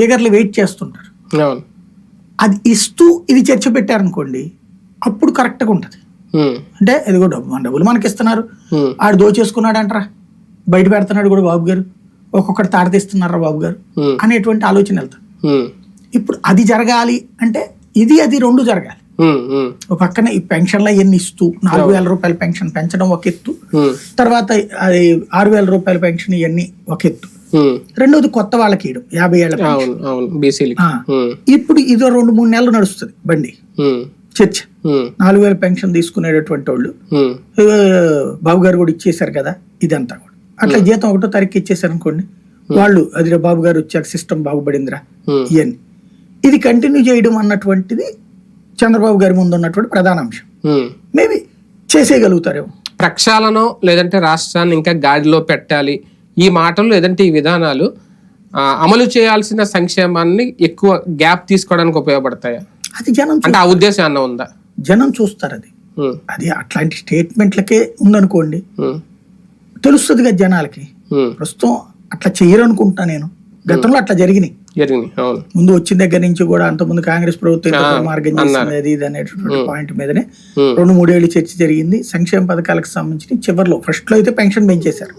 ఈగర్లు wait చేస్తుంటారు. అది ఇస్తూ ఇది చర్చ పెట్టారనుకోండి అప్పుడు కరెక్ట్గా ఉంటుంది. అంటే ఇది కూడా మన డబ్బులు మనకి ఇస్తున్నారు ఆడు దోచేసుకున్నాడు అంటారా బయట పెడుతున్నాడు కూడా బాబు గారు ఒక్కొక్కటి తాడతీస్తున్నారా బాబు గారు అనేటువంటి ఆలోచన వెళ్తాం. ఇప్పుడు అది జరగాలి అంటే ఇది అది రెండు జరగాలి. ఒక పక్కన ఈ పెన్షన్లు అవన్నీ ఇస్తూ నాలుగు వేల రూపాయల పెన్షన్ పెంచడం ఒక ఎత్తు. తర్వాత అది ఆరు వేల రూపాయల పెన్షన్ ఇవన్నీ ఒక ఎత్తు. రెండోది కొత్త వాళ్ళకి ఇవ్వడం యాభై ఏళ్ళ. ఇప్పుడు ఇదో రెండు మూడు నెలలు నడుస్తుంది బండి. చర్చ. నాలుగు వేల పెన్షన్ తీసుకునేటటువంటి వాళ్ళు. బాబు గారు కూడా ఇచ్చేశారు కదా ఇదంతా కూడా. అట్లా జీతం ఒకటో తారీఖు ఇచ్చేసారు అనుకోండి వాళ్ళు అది రా బాబు గారు వచ్చాక సిస్టమ్ బాగుపడిందిరా ఇవన్నీ ఇది కంటిన్యూ చేయడం అన్నటువంటిది చంద్రబాబు గారి ముందు ఉన్నటువంటి ప్రధాన అంశం. మేబీ చేసేయగలుగుతారేమో. ప్రక్షాళన లేదంటే రాష్ట్రాన్ని ఇంకా గాడిలో పెట్టాలి. ఈ మాటలు లేదంటే ఈ విధానాలు అమలు చేయాల్సిన సంక్షేమాన్ని ఎక్కువ గ్యాప్ తీసుకోవడానికి ఉపయోగపడతాయా? అది జనం అంటే ఆ ఉద్దేశం అన్న ఉందా? జనం చూస్తారు అది. అది అట్లాంటి స్టేట్మెంట్లకే ఉందనుకోండి తెలుస్తుంది కదా జనాలకి. ప్రస్తుతం అట్లా చేయరు అనుకుంటా నేను గతంలో అట్లా జరిగినాయి. ముందు వచ్చిన దగ్గర నుంచి కూడా అంతకుముందు కాంగ్రెస్ ప్రభుత్వం మార్గం చేసింది. అది ఇది అనేటటువంటి పాయింట్ మీదనే రెండు మూడేళ్ళు చర్చ జరిగింది. సంక్షేమ పథకాలకు సంబంధించి చివరిలో ఫస్ట్లో అయితే పెన్షన్ పెంచేశారు.